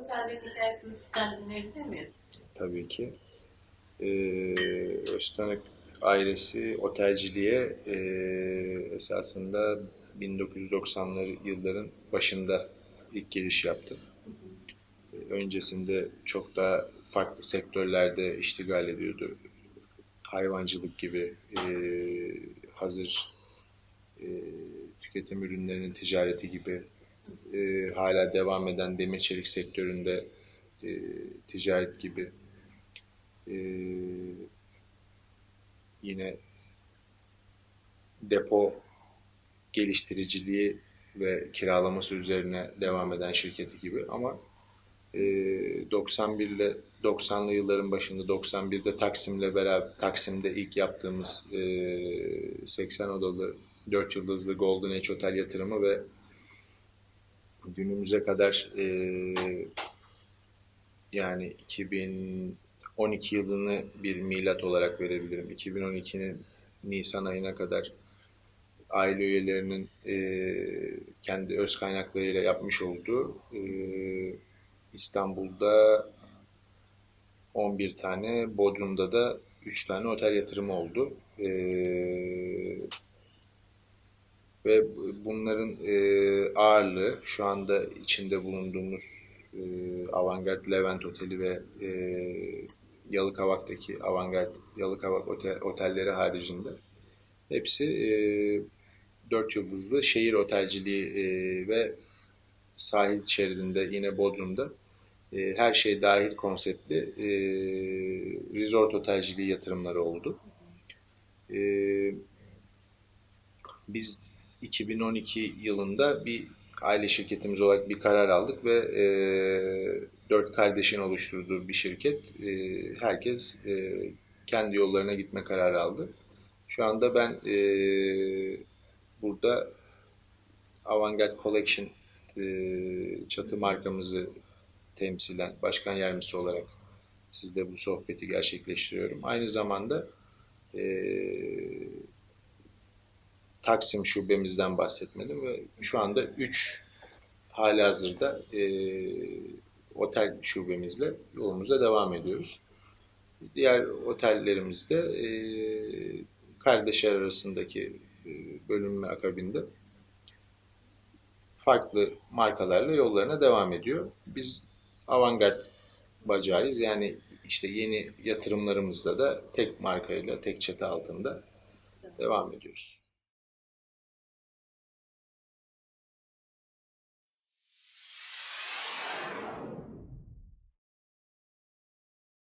Otel'deki hikayesini sizden dinleyebilir miyiz? tabii ki. Ee, Öztanık ailesi otelciliğe e, esasında 1990'lı yılların başında ilk giriş yaptı. Ee, Öncesinde çok daha farklı sektörlerde iştigal ediyordu. Hayvancılık gibi e, hazır e, tüketim ürünlerinin ticareti gibi e, hala devam eden demir çelik sektöründe e, ticaret gibi. E, yine depo geliştiriciliği ve kiralaması üzerine devam eden şirketi gibi. Ama e, 91 ile 90'lı yılların başında 91'de Taksim'le beraber Taksim'de ilk yaptığımız e, 80 odalı 4 yıldızlı Golden Age Otel yatırımı ve günümüze kadar e, yani 2012 yılını bir milat olarak verebilirim. 2012'nin Nisan ayına kadar aile üyelerinin e, kendi öz kaynaklarıyla yapmış olduğu e, İstanbul'da 11 tane, Bodrum'da da 3 tane otel yatırımı oldu. E, ve bunların e, ağırlığı şu anda içinde bulunduğumuz e, Avantgard Levent Oteli ve e, Yalıkavak'taki Avantgard Yalıkavak otel, otelleri haricinde hepsi e, 4 yıldızlı şehir otelciliği e, ve sahil şeridinde yine Bodrum'da e, her şey dahil konseptli e, resort otelciliği yatırımları oldu. E, biz 2012 yılında bir aile şirketimiz olarak bir karar aldık ve e, dört kardeşin oluşturduğu bir şirket. E, herkes e, kendi yollarına gitme kararı aldı. Şu anda ben e, burada Avantgard Collection e, çatı markamızı temsilen başkan yardımcısı olarak sizle bu sohbeti gerçekleştiriyorum. Aynı zamanda e, Taksim şubemizden bahsetmedim ve şu anda 3 hali hazırda e, otel şubemizle yolumuza devam ediyoruz. Diğer otellerimizde e, kardeşler arasındaki e, bölünme akabinde farklı markalarla yollarına devam ediyor. Biz avantgard bacağıyız. Yani işte yeni yatırımlarımızla da tek markayla, tek çatı altında devam ediyoruz.